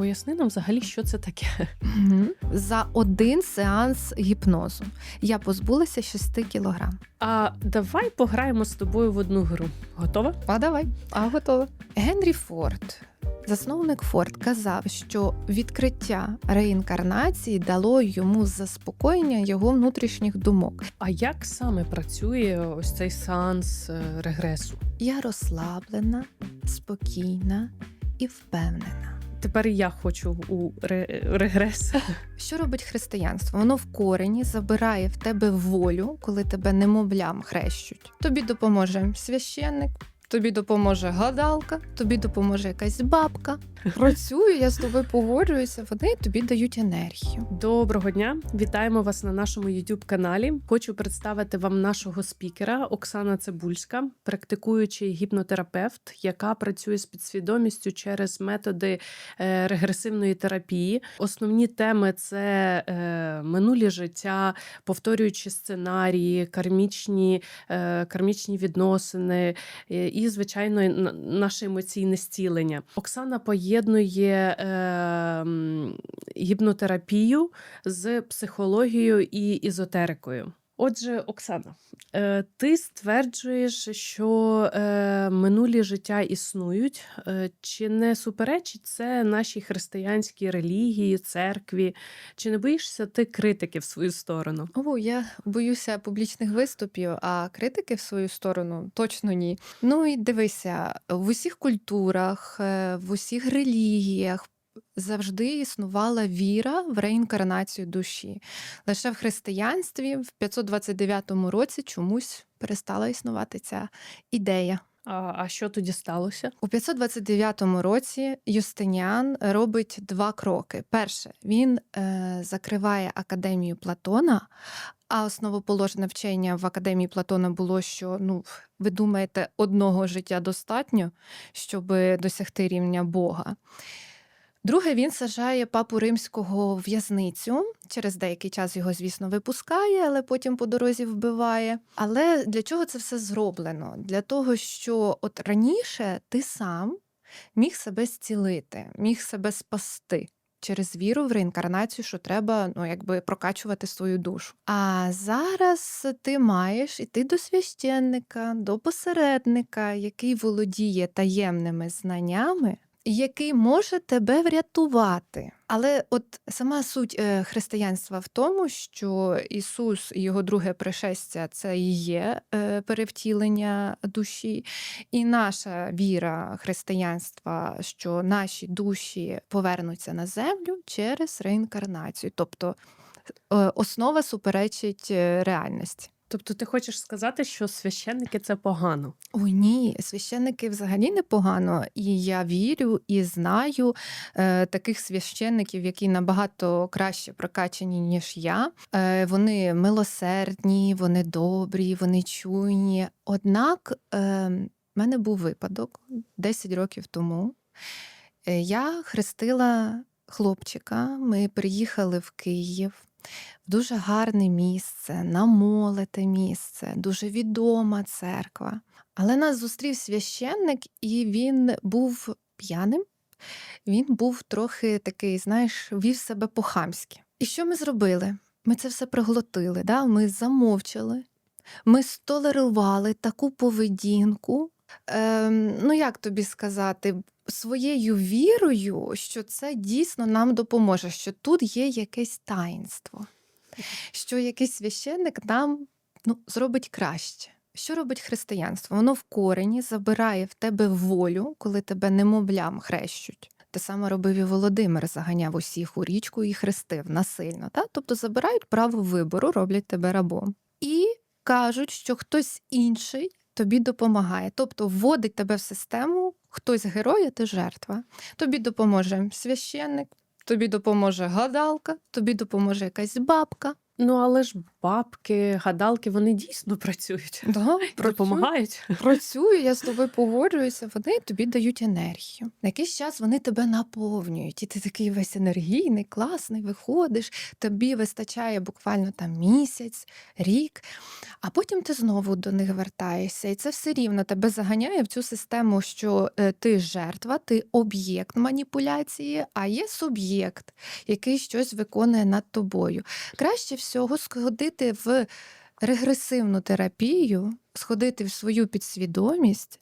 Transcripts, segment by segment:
поясни нам взагалі, що це таке. За один сеанс гіпнозу я позбулася 6 кілограм. А давай пограємо з тобою в одну гру. Готова? А давай, а готова. Генрі Форд, засновник Форд, казав, що відкриття реінкарнації дало йому заспокоєння його внутрішніх думок. А як саме працює ось цей сеанс е, регресу? Я розслаблена, спокійна і впевнена. Тепер і я хочу у ре- регрес. Що робить християнство? Воно в корені забирає в тебе волю, коли тебе немовлям хрещуть. Тобі допоможе священник, тобі допоможе гадалка, тобі допоможе якась бабка. Працюю, я з тобою погоджуюся, вони тобі дають енергію. Доброго дня! Вітаємо вас на нашому youtube каналі. Хочу представити вам нашого спікера Оксана Цибульська, практикуючий гіпнотерапевт, яка працює з підсвідомістю через методи е, регресивної терапії. Основні теми це е, минулі життя, повторюючі сценарії, кармічні, е, кармічні відносини і, звичайно, наше емоційне зцілення. Оксана поєднує е, гіпнотерапію з психологією і ізотерикою. Отже, Оксана, е, ти стверджуєш, що е, минулі життя існують. Е, Чи не суперечить це нашій християнській релігії, церкві? Чи не боїшся ти критики в свою сторону? О, я боюся публічних виступів, а критики в свою сторону точно ні. Ну і дивися, в усіх культурах, в усіх релігіях. Завжди існувала віра в реінкарнацію душі. Лише в християнстві в 529 році чомусь перестала існувати ця ідея. А, а що тоді сталося? У 529 році Юстиніан робить два кроки. Перше, він е, закриває академію Платона. А основоположне вчення в академії Платона було, що ну ви думаєте, одного життя достатньо, щоб досягти рівня Бога. Друге, він сажає папу римського в в'язницю. Через деякий час його, звісно, випускає, але потім по дорозі вбиває. Але для чого це все зроблено? Для того, що от раніше ти сам міг себе зцілити, міг себе спасти. Через віру в реінкарнацію, що треба ну, якби прокачувати свою душу. А зараз ти маєш іти до священника, до посередника, який володіє таємними знаннями, який може тебе врятувати. Але от сама суть е, християнства в тому, що Ісус і його друге пришестя це і є е, перевтілення душі, і наша віра християнства, що наші душі повернуться на землю через реінкарнацію. Тобто е, основа суперечить реальності. Тобто, ти хочеш сказати, що священники це погано? Ой, ні, священники взагалі непогано. І я вірю і знаю е, таких священників, які набагато краще прокачані, ніж я. Е, вони милосердні, вони добрі, вони чуйні. Однак е, в мене був випадок 10 років тому. Е, я хрестила хлопчика. Ми приїхали в Київ. В дуже гарне місце, намолите місце, дуже відома церква. Але нас зустрів священник, і він був п'яним. Він був трохи такий, знаєш, вів себе по-хамськи. І що ми зробили? Ми це все приглотили, да? ми замовчали, ми столерували таку поведінку. Ем, ну, як тобі сказати, своєю вірою, що це дійсно нам допоможе, що тут є якесь таїнство, що якийсь священник нам ну, зробить краще. Що робить християнство? Воно в корені забирає в тебе волю, коли тебе немовлям хрещуть. Те саме робив і Володимир, заганяв усіх у річку і хрестив насильно. Та? Тобто забирають право вибору, роблять тебе рабом. І кажуть, що хтось інший тобі допомагає. Тобто вводить тебе в систему, хтось герой, а ти жертва. Тобі допоможе священник, тобі допоможе гадалка, тобі допоможе якась бабка. Ну, але ж бабки, гадалки, вони дійсно працюють. Да, Допомагають. Працюю, я з тобою погоджуюся, вони тобі дають енергію. На якийсь час вони тебе наповнюють, і ти такий весь енергійний, класний, виходиш, тобі вистачає буквально там місяць, рік, а потім ти знову до них вертаєшся. І це все рівно тебе заганяє в цю систему, що е, ти жертва, ти об'єкт маніпуляції, а є суб'єкт, який щось виконує над тобою. Краще всього сходити в регресивну терапію, сходити в свою підсвідомість,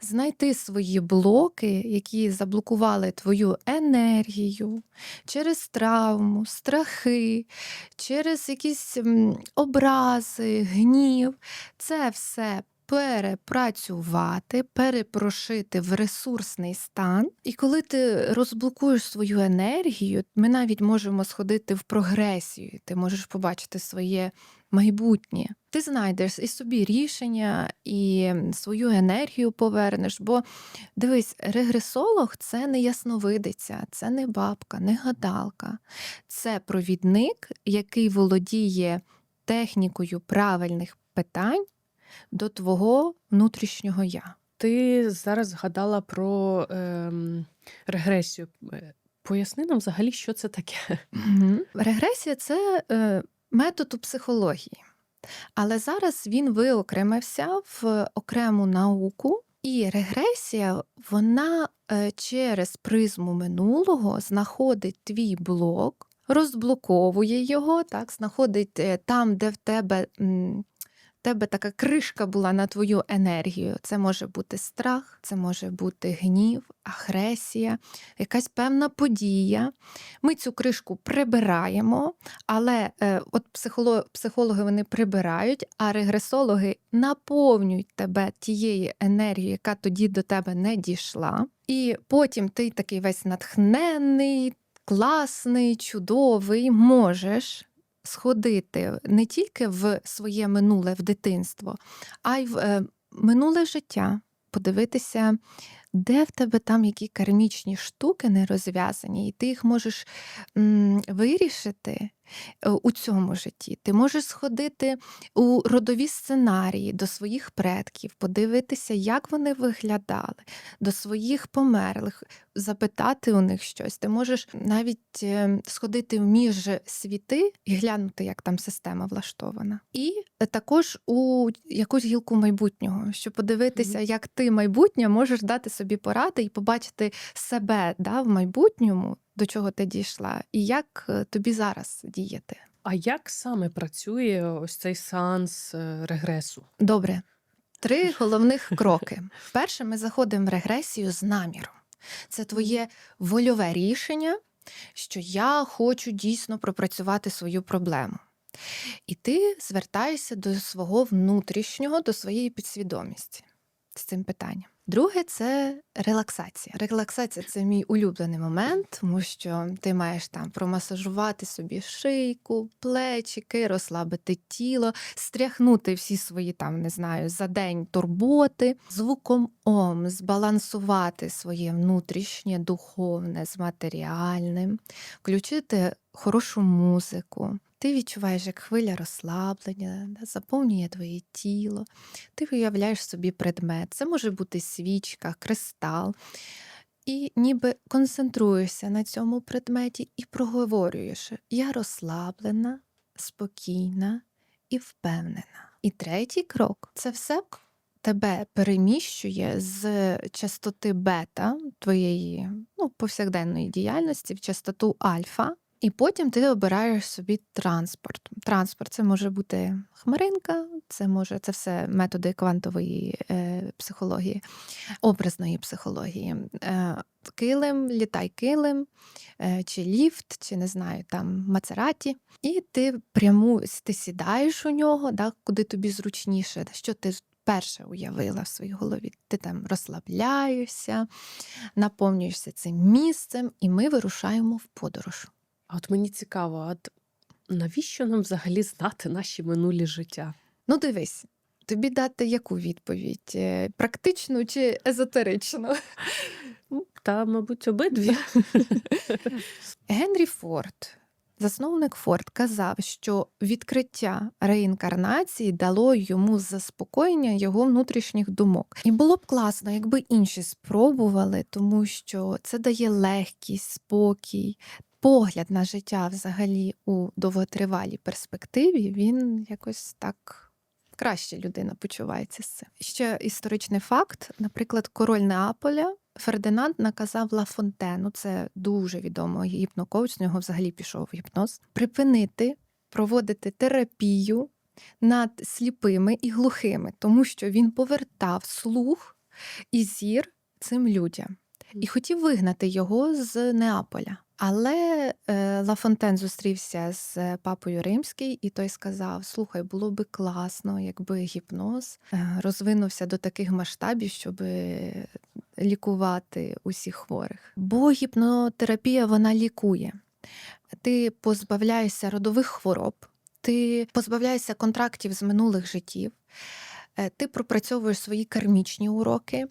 знайти свої блоки, які заблокували твою енергію через травму, страхи, через якісь образи, гнів. Це все. Перепрацювати, перепрошити в ресурсний стан. І коли ти розблокуєш свою енергію, ми навіть можемо сходити в прогресію. Ти можеш побачити своє майбутнє. Ти знайдеш і собі рішення, і свою енергію повернеш. Бо дивись, регресолог це не ясновидиця, це не бабка, не гадалка. Це провідник, який володіє технікою правильних питань до твого внутрішнього я. Ти зараз згадала про ем, регресію. Е, Поясни нам взагалі, що це таке. Регресія це е, метод у психології. Але зараз він виокремився в окрему науку, і регресія вона е, через призму минулого знаходить твій блок, розблоковує його, так, знаходить е, там, де в тебе. Тебе така кришка була на твою енергію. Це може бути страх, це може бути гнів, агресія, якась певна подія. Ми цю кришку прибираємо, але е, от психоло, психологи вони прибирають, а регресологи наповнюють тебе тією енергією, яка тоді до тебе не дійшла. І потім ти такий весь натхненний, класний, чудовий, можеш сходити не тільки в своє минуле в дитинство, а й в е, минуле життя, подивитися, де в тебе там які кармічні штуки не розв'язані, і ти їх можеш м, вирішити у цьому житті. Ти можеш сходити у родові сценарії до своїх предків, подивитися, як вони виглядали, до своїх померлих, запитати у них щось. Ти можеш навіть е, сходити в між світи і глянути, як там система влаштована. І е, також у якусь гілку майбутнього, щоб подивитися, як ти майбутнє можеш дати собі поради і побачити себе да, в майбутньому, до чого ти дійшла, і як е, тобі зараз діяти. А як саме працює ось цей сеанс е, регресу? Добре. Три головних кроки. Перше, ми заходимо в регресію з наміром. Це твоє вольове рішення, що я хочу дійсно пропрацювати свою проблему. І ти звертаєшся до свого внутрішнього, до своєї підсвідомості з цим питанням. Друге це релаксація. Релаксація це мій улюблений момент, тому що ти маєш там промасажувати собі шийку, плечики, розслабити тіло, стряхнути всі свої там, не знаю, за день турботи, звуком ом, збалансувати своє внутрішнє, духовне з матеріальним, включити хорошу музику. Ти відчуваєш, як хвиля розслаблення заповнює твоє тіло. Ти уявляєш собі предмет. Це може бути свічка, кристал. І ніби концентруєшся на цьому предметі і проговорюєш: я розслаблена, спокійна і впевнена. І третій крок це все тебе переміщує з частоти бета твоєї ну, повсякденної діяльності в частоту альфа. І потім ти обираєш собі транспорт. Транспорт це може бути хмаринка, це може це все методи квантової е, психології, образної психології. Е, килим, літай килим, е, чи ліфт, чи не знаю, там мацераті. І ти пряму ти сідаєш у нього, да, куди тобі зручніше, що ти перше уявила в своїй голові. Ти там розслабляєшся, наповнюєшся цим місцем, і ми вирушаємо в подорож. А от мені цікаво, а от навіщо нам взагалі знати наші минулі життя? Ну, дивись, тобі дати яку відповідь? Е, Практичну чи езотеричну? Ну, Та, мабуть, обидві. Генрі Форд Засновник Форд казав, що відкриття реінкарнації дало йому заспокоєння його внутрішніх думок. І було б класно, якби інші спробували, тому що це дає легкість, спокій. Погляд на життя взагалі у довготривалій перспективі, він якось так краще людина почувається з цим. Ще історичний факт: наприклад, король Неаполя Фердинанд наказав Ла Фонтену, це дуже відомий гіпнокоуч, з нього взагалі пішов гіпноз, припинити проводити терапію над сліпими і глухими, тому що він повертав слух і зір цим людям і хотів вигнати його з Неаполя. Але е, Ла зустрівся з папою Римський, і той сказав: Слухай, було би класно, якби гіпноз е, розвинувся до таких масштабів, щоб лікувати усіх хворих. Бо гіпнотерапія вона лікує. Ти позбавляєшся родових хвороб, ти позбавляєшся контрактів з минулих життів, е, ти пропрацьовуєш свої кармічні уроки,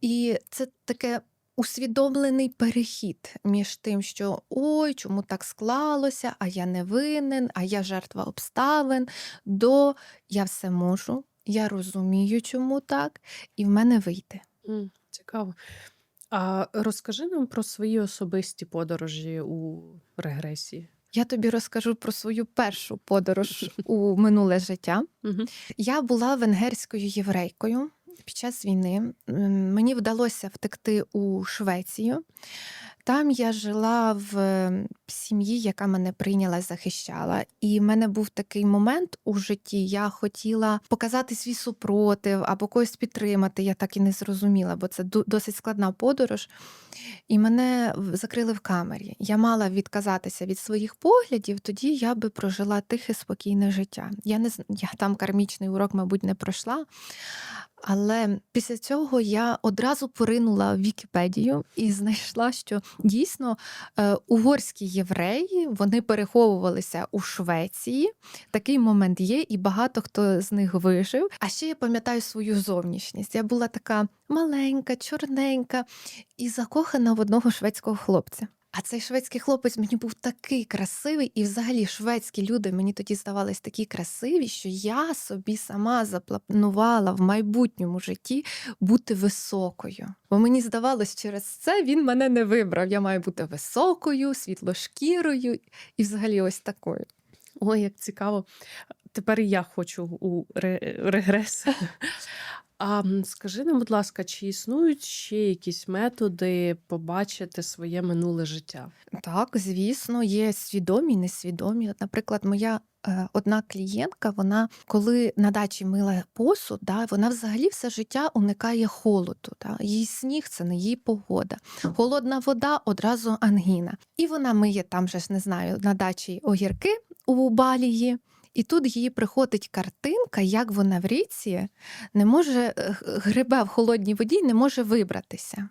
і це таке усвідомлений перехід між тим, що ой, чому так склалося, а я не винен, а я жертва обставин, до я все можу, я розумію, чому так, і в мене вийде. Цікаво. А розкажи нам про свої особисті подорожі у регресії. Я тобі розкажу про свою першу подорож у минуле життя. Я була венгерською єврейкою під час війни. Мені вдалося втекти у Швецію. Там я жила в ем, сім'ї, яка мене прийняла і захищала. І в мене був такий момент у житті. Я хотіла показати свій супротив або когось підтримати. Я так і не зрозуміла, бо це досить складна подорож. І мене закрили в камері. Я мала відказатися від своїх поглядів, тоді я би прожила тихе, спокійне життя. Я не я там кармічний урок, мабуть, не пройшла. Але після цього я одразу поринула в Вікіпедію і знайшла, що дійсно е, угорські євреї вони переховувалися у Швеції. Такий момент є, і багато хто з них вижив. А ще я пам'ятаю свою зовнішність. Я була така маленька, чорненька і закохана в одного шведського хлопця. А цей шведський хлопець мені був такий красивий, і взагалі шведські люди мені тоді здавались такі красиві, що я собі сама запланувала в майбутньому житті бути високою. Бо мені здавалось, через це він мене не вибрав. Я маю бути високою, світлошкірою і взагалі ось такою. Ой, як цікаво. Тепер я хочу у ре- регрес. А скажи нам, будь ласка, чи існують ще якісь методи побачити своє минуле життя? Так, звісно, є свідомі, несвідомі. От, наприклад, моя е, одна клієнтка, вона коли на дачі мила посуд, да, вона взагалі все життя уникає холоду. Да. Їй сніг це не її погода. Холодна вода одразу ангіна. І вона миє там же ж не знаю на дачі огірки у балії. І тут їй приходить картинка, як вона в річці не може е, грибе в холодній воді, не може вибратися.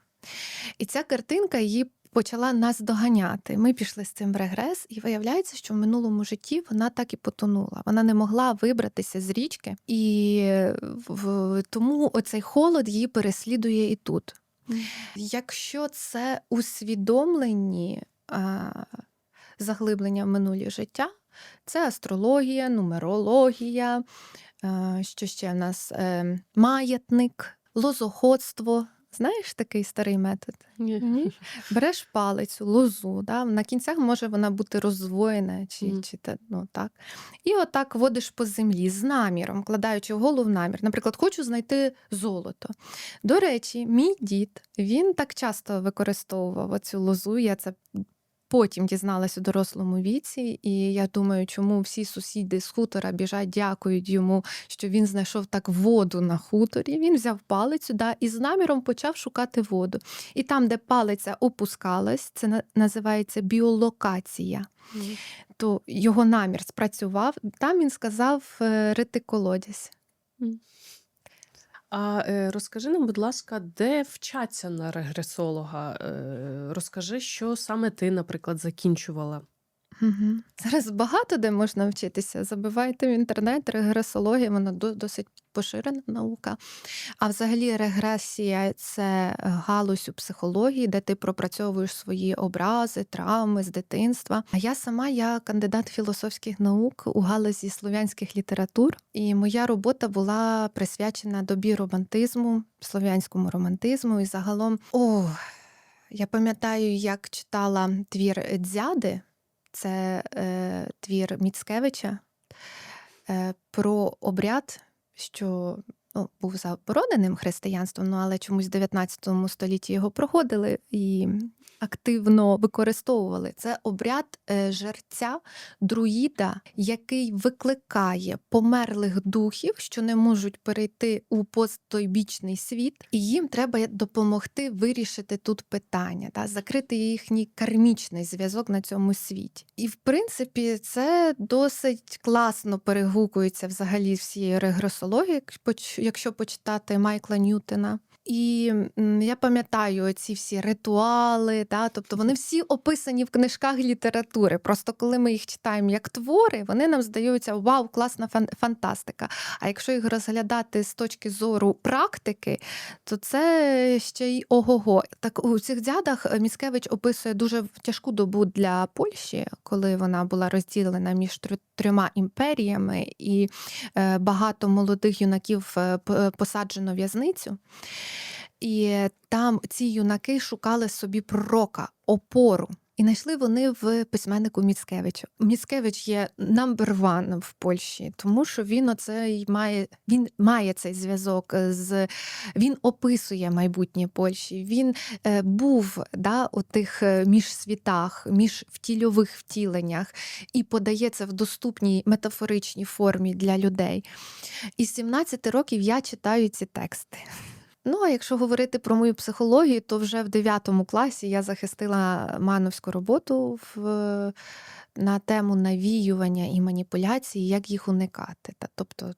І ця картинка її почала нас доганяти. Ми пішли з цим в регрес, і виявляється, що в минулому житті вона так і потонула. Вона не могла вибратися з річки, і в, тому оцей холод її переслідує і тут. Якщо це усвідомлені а, заглиблення в минулі життя, це астрологія, нумерологія, що ще в нас е, маятник, лозоходство. Знаєш такий старий метод? Ні. Береш палицю, лозу, да? на кінцях може вона бути роздвоєна, чи, Мгм. чи ну, так. і отак водиш по землі з наміром, вкладаючи в голову намір. Наприклад, хочу знайти золото. До речі, мій дід він так часто використовував оцю лозу. Я це потім дізналась у дорослому віці, і я думаю, чому всі сусіди з хутора біжать, дякують йому, що він знайшов так воду на хуторі. Він взяв палицю да, і з наміром почав шукати воду. І там, де палиця опускалась, це називається біолокація. Мгм. То його намір спрацював. Там він сказав е, рити колодязь. А е, розкажи нам, будь ласка, де вчаться на регресолога? Е, розкажи, що саме ти, наприклад, закінчувала. Угу. Зараз багато де можна вчитися. Забивайте в інтернет, регресологія, вона до- досить поширена наука. А взагалі регресія це галузь у психології, де ти пропрацьовуєш свої образи, травми з дитинства. А я сама я кандидат філософських наук у галузі слов'янських літератур, і моя робота була присвячена добі романтизму, слов'янському романтизму. І загалом, о, я пам'ятаю, як читала твір Дзяди, це е, твір Міцкевича е, про обряд, що ну, був забороненим християнством, ну, але чомусь в 19 столітті його проходили і активно використовували. Це обряд е, жерця друїда, який викликає померлих духів, що не можуть перейти у посттойбічний світ, і їм треба допомогти вирішити тут питання, та, закрити їхній кармічний зв'язок на цьому світі. І в принципі, це досить класно перегукується взагалі всією регресологією, якщо почитати Майкла Ньютона. І я пам'ятаю ці всі ритуали, да, тобто вони всі описані в книжках літератури. Просто коли ми їх читаємо як твори, вони нам здаються вау, класна фан- фантастика. А якщо їх розглядати з точки зору практики, то це ще й ого-го. Так у цих дзядах е, Міцкевич описує дуже тяжку добу для Польщі, коли вона була розділена між трьома імперіями, і е, багато молодих юнаків е, посаджено в в'язницю. І там ці юнаки шукали собі пророка, опору. І знайшли вони в письменнику Міцкевичу. Міцкевич є number one в Польщі, тому що він оцей має він має цей зв'язок з він описує майбутнє Польщі. Він е, був да, у тих е, міжсвітах, між втільових втіленнях і подає це в доступній метафоричній формі для людей. І з 17 років я читаю ці тексти. Ну, а якщо говорити про мою психологію, то вже в 9 класі я захистила мановську роботу в, на тему навіювання і маніпуляції, як їх уникати. Та, тобто,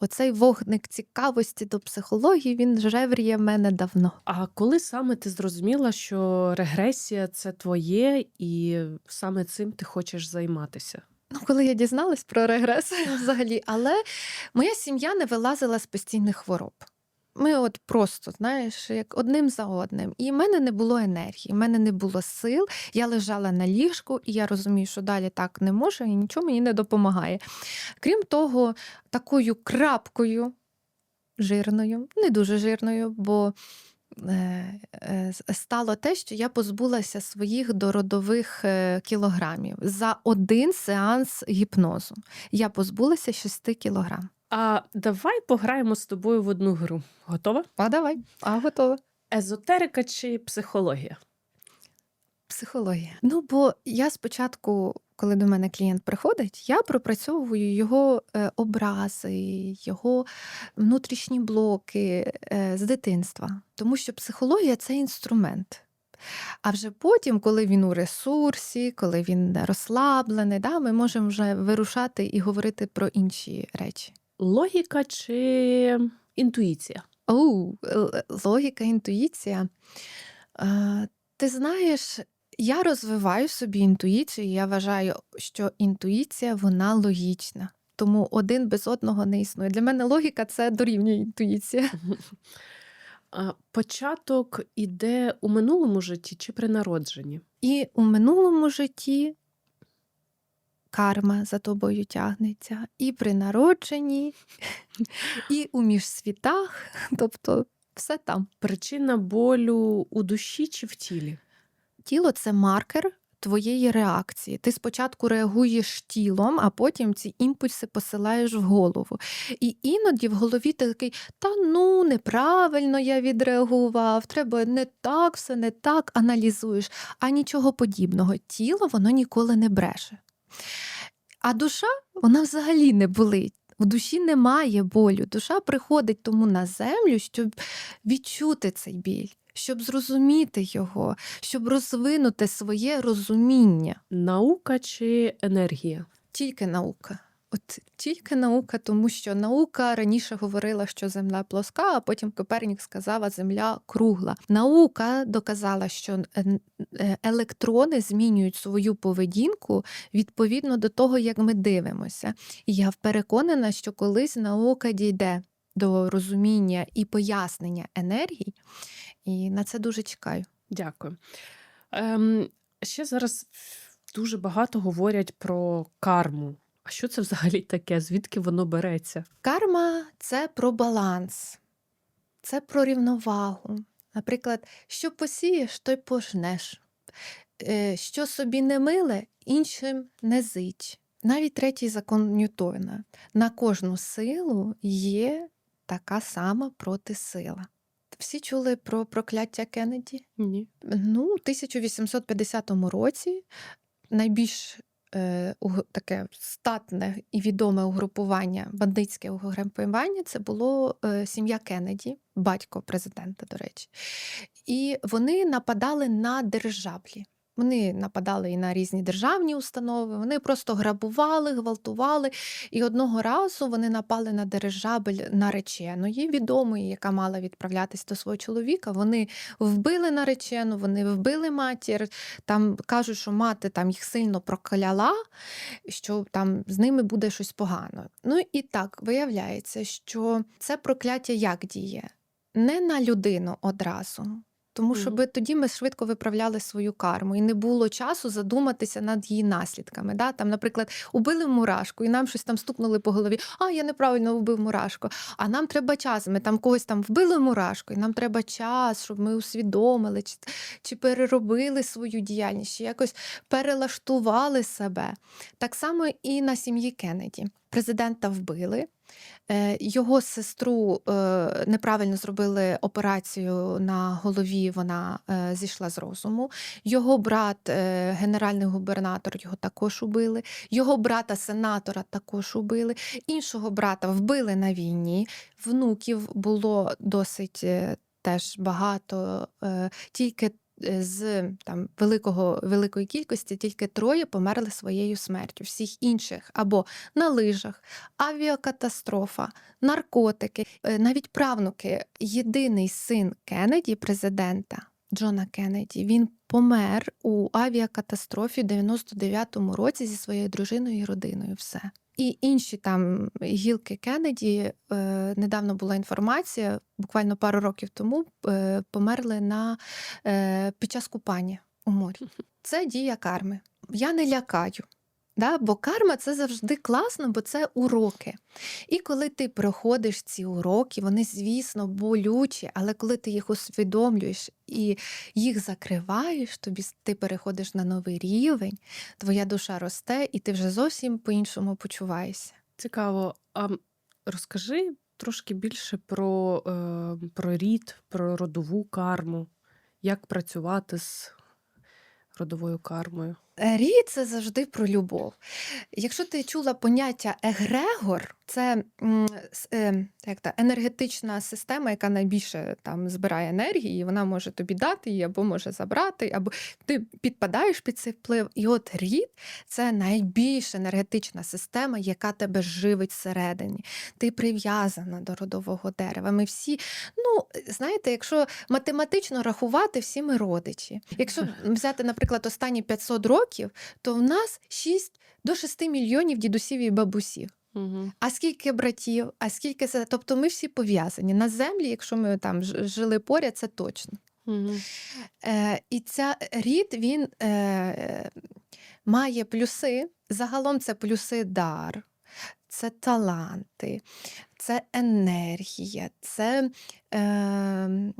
оцей вогник цікавості до психології він жевріє в мене давно. А коли саме ти зрозуміла, що регресія це твоє, і саме цим ти хочеш займатися? Ну, коли я дізналась про регрес взагалі, але моя сім'я не вилазила з постійних хвороб. Ми от просто, знаєш, як одним за одним. І в мене не було енергії, в мене не було сил. Я лежала на ліжку, і я розумію, що далі так не може, і нічого мені не допомагає. Крім того, такою крапкою жирною, не дуже жирною, бо е, е, стало те, що я позбулася своїх дородових е, кілограмів за один сеанс гіпнозу. Я позбулася 6 кілограм. А давай пограємо з тобою в одну гру. Готова? А давай, а готова. Езотерика чи психологія? Психологія. Ну, бо я спочатку, коли до мене клієнт приходить, я пропрацьовую його е, образи, його внутрішні блоки е, з дитинства. Тому що психологія це інструмент. А вже потім, коли він у ресурсі, коли він розслаблений, да, ми можемо вже вирушати і говорити про інші речі. Логіка чи інтуїція? Оу, логіка, інтуїція. Е, Ти знаєш, я розвиваю собі інтуїцію, і я вважаю, що інтуїція вона логічна. Тому один без одного не існує. Для мене логіка це дорівнює інтуїція. Початок іде у минулому житті чи при народженні? І у минулому житті карма за тобою тягнеться, і при народженні, і у міжсвітах, тобто все там. Причина болю у душі чи в тілі? Тіло це маркер твоєї реакції. Ти спочатку реагуєш тілом, а потім ці імпульси посилаєш в голову. І іноді в голові ти такий: та ну, неправильно я відреагував, треба не так, все не так, аналізуєш, а нічого подібного. Тіло воно ніколи не бреше. А душа вона взагалі не болить. В душі немає болю. Душа приходить тому на землю, щоб відчути цей біль, щоб зрозуміти його, щоб розвинути своє розуміння. Наука чи енергія? Тільки наука. От тільки наука, тому що наука раніше говорила, що земля плоска, а потім Копернік сказав, а земля кругла. Наука доказала, що е, е, електрони змінюють свою поведінку відповідно до того, як ми дивимося. І я переконана, що колись наука дійде до розуміння і пояснення енергій. І на це дуже чекаю. Дякую. Ем, ще зараз дуже багато говорять про карму. А що це взагалі таке? Звідки воно береться? Карма це про баланс, це про рівновагу. Наприклад, що посієш, то й пожнеш. Е, Що собі не миле, іншим не зич. Навіть третій закон Ньютона. На кожну силу є така сама протисила. Всі чули про прокляття Кеннеді? Ні. Ну, у 1850 році найбільш е, таке статне і відоме угрупування, бандитське угрупування, це було е, сім'я Кеннеді, батько президента, до речі. І вони нападали на державлі. Вони нападали і на різні державні установи, вони просто грабували, гвалтували. І одного разу вони напали на дирижабель нареченої, відомої, яка мала відправлятись до свого чоловіка. Вони вбили наречену, вони вбили матір. Там кажуть, що мати там їх сильно прокляла, що там з ними буде щось погано. Ну і так виявляється, що це прокляття як діє? Не на людину одразу. Тому Мгм. щоб тоді ми швидко виправляли свою карму, і не було часу задуматися над її наслідками. Да? Там, наприклад, убили мурашку, і нам щось там стукнули по голові. А, я неправильно вбив мурашку. А нам треба час. Ми там когось там вбили мурашку, і нам треба час, щоб ми усвідомили, чи, чи переробили свою діяльність, чи якось перелаштували себе. Так само і на сім'ї Кеннеді. Президента вбили. Е, Його сестру е, неправильно зробили операцію на голові, вона е, зійшла з розуму. Його брат, генеральний губернатор, його також убили. Його брата, сенатора, також убили. Іншого брата вбили на війні. Внуків було досить теж багато. Тільки з там великого великої кількості тільки троє померли своєю смертю. Всіх інших або на лижах, авіакатастрофа, наркотики, Е, навіть правнуки. Єдиний син Кеннеді, президента Джона Кеннеді, він помер у авіакатастрофі в 99-му році зі своєю дружиною і родиною. Все. І інші там гілки Кеннеді, е, недавно була інформація, буквально пару років тому е, померли на, е, під час купання у морі. Це дія карми. Я не лякаю. Да? Бо карма це завжди класно, бо це уроки. І коли ти проходиш ці уроки, вони, звісно, болючі, але коли ти їх усвідомлюєш і їх закриваєш, тобі ти переходиш на новий рівень, твоя душа росте, і ти вже зовсім по-іншому почуваєшся. Цікаво. А розкажи трошки більше про, е, про рід, про родову карму, як працювати з родовою кармою. Рід це завжди про любов. Якщо ти чула поняття егрегор, це м, с- е, як та, енергетична система, яка найбільше там збирає енергії, і вона може тобі дати її, або може забрати, або ти підпадаєш під цей вплив. І от рід це найбільш енергетична система, яка тебе живить всередині. Ти прив'язана до родового дерева. Ми всі, ну знаєте, якщо математично рахувати, всі ми родичі. Якщо взяти, наприклад, останні 500 років, то в нас 6 до 6 мільйонів дідусів і бабусів. Угу. А скільки братів, а скільки тобто ми всі пов'язані на землі, якщо ми там жили поряд, це точно. Угу. Е, і ця рід він е, має плюси. Загалом це плюси дар, це таланти, це енергія, це, е,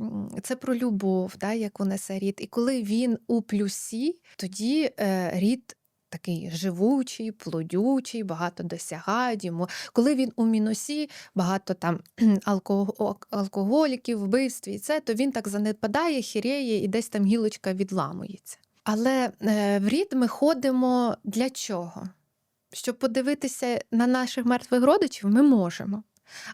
це про любов, да, яку несе рід. І коли він у плюсі, тоді е, рід. Такий живучий, плодючий, багато досягають йому. Коли він у мінусі, багато там алкоголіків, вбивств і це, то він так занепадає, хіреє і десь там гілочка відламується. Але е, в рід ми ходимо для чого? Щоб подивитися на наших мертвих родичів, ми можемо.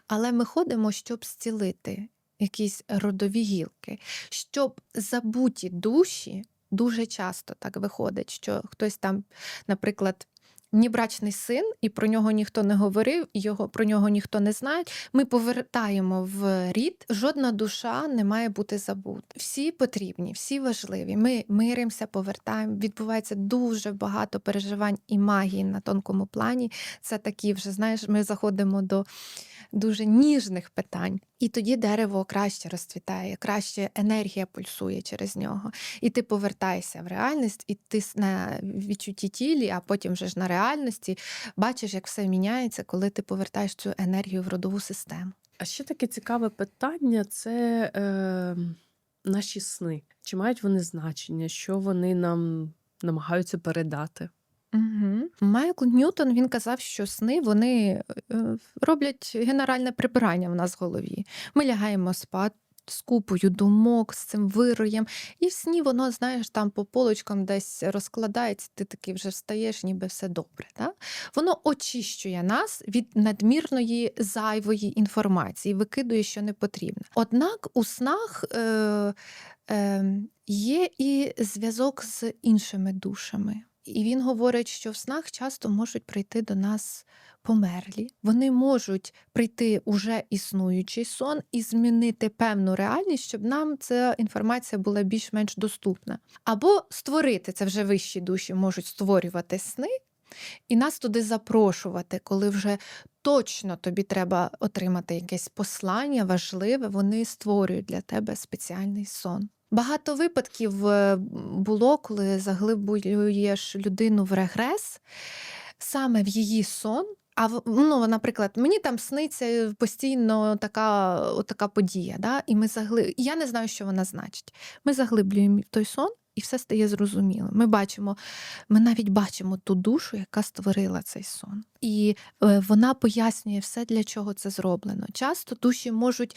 Але ми ходимо, щоб зцілити якісь родові гілки, щоб забуті душі дуже часто так виходить, що хтось там, наприклад, внебрачний син, і про нього ніхто не говорив, його про нього ніхто не знає. Ми повертаємо в рід. Жодна душа не має бути забута. Всі потрібні, всі важливі. Ми миримося, повертаємо. Відбувається дуже багато переживань і магії на тонкому плані. Це такі вже, знаєш, ми заходимо до, дуже ніжних питань. І тоді дерево краще розцвітає, краще енергія пульсує через нього. І ти повертаєшся в реальність, і ти на відчутті тілі, а потім вже ж на реальності бачиш, як все міняється, коли ти повертаєш цю енергію в родову систему. А ще таке цікаве питання це е, наші сни. Чи мають вони значення? Що вони нам намагаються передати? Майкл Ньютон він казав, що сни вони е, роблять генеральне прибирання в нас в голові. Ми лягаємо спати. З купою думок, з цим вироєм, і в сні воно, знаєш, там по полочкам десь розкладається, ти такий вже встаєш, ніби все добре. Да? Воно очищує нас від надмірної зайвої інформації, викидує, що не потрібно. Однак у снах е, е, є і зв'язок з іншими душами. І він говорить, що в снах часто можуть прийти до нас померлі. Вони можуть прийти уже існуючий сон і змінити певну реальність, щоб нам ця інформація була більш-менш доступна. Або створити це вже вищі душі можуть створювати сни і нас туди запрошувати, коли вже точно тобі треба отримати якесь послання важливе, вони створюють для тебе спеціальний сон. Багато випадків е, було, коли заглиблюєш людину в регрес, саме в її сон. А ну, наприклад, мені там сниться постійно така, така подія, да? і ми загли... я не знаю, що вона значить. Ми заглиблюємо той сон, і все стає зрозуміло. Ми бачимо, ми навіть бачимо ту душу, яка створила цей сон. І е, вона пояснює все, для чого це зроблено. Часто душі можуть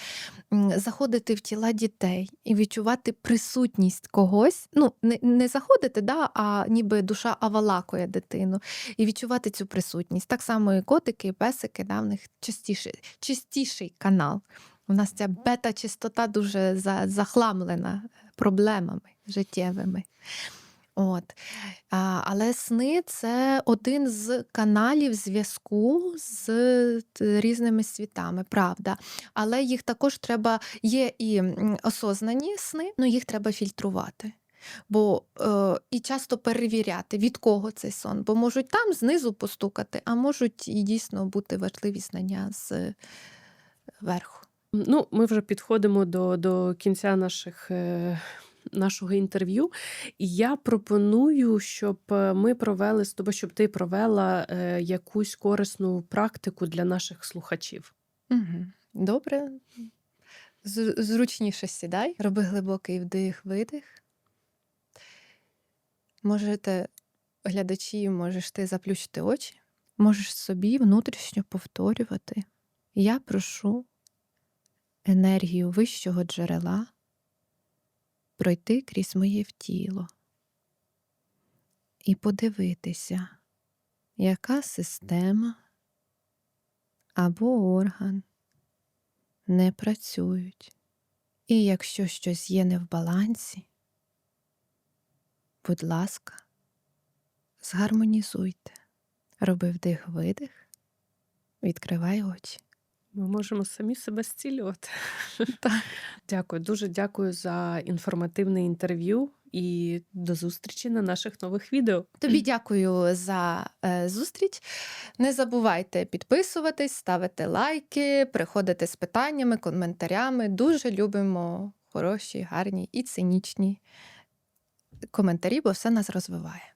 заходити в тіла дітей і відчувати присутність когось. Ну, не, не заходити, да, а ніби душа авалакує дитину, і відчувати цю присутність. Так само і котики, і песики, да, в них частіший, чистіший канал. У нас ця бета-чистота дуже захламлена проблемами життєвими. От. Але сни це один з каналів зв'язку з різними світами, правда. Але їх також треба, є і осознані сни, але їх треба фільтрувати. Бо е, і часто перевіряти, від кого цей сон, бо можуть там знизу постукати, а можуть і дійсно бути важливі знання з верху. Ну, ми вже підходимо до, до кінця наших. Е... Нашого інтерв'ю, і я пропоную, щоб е, ми провели з тобою, щоб ти провела е, якусь корисну практику для наших слухачів. Угу. Добре. Зручніше сідай, роби глибокий вдих, видих. Можете, глядачі, можеш ти заплющити очі, можеш собі внутрішньо повторювати. Я прошу енергію вищого джерела пройти крізь моє тіло і подивитися, яка система або орган не працюють. І якщо щось є не в балансі, будь ласка, згармонізуйте. Роби вдих-видих, відкривай очі. Ми можемо самі себе зцілювати. Так. Дякую, дуже дякую за інформативне інтерв'ю і до зустрічі на наших нових відео. Тобі дякую за е, зустріч. Не забувайте підписуватись, ставити лайки, приходити з питаннями, коментарями. Дуже любимо хороші, гарні і цинічні коментарі, бо все нас розвиває.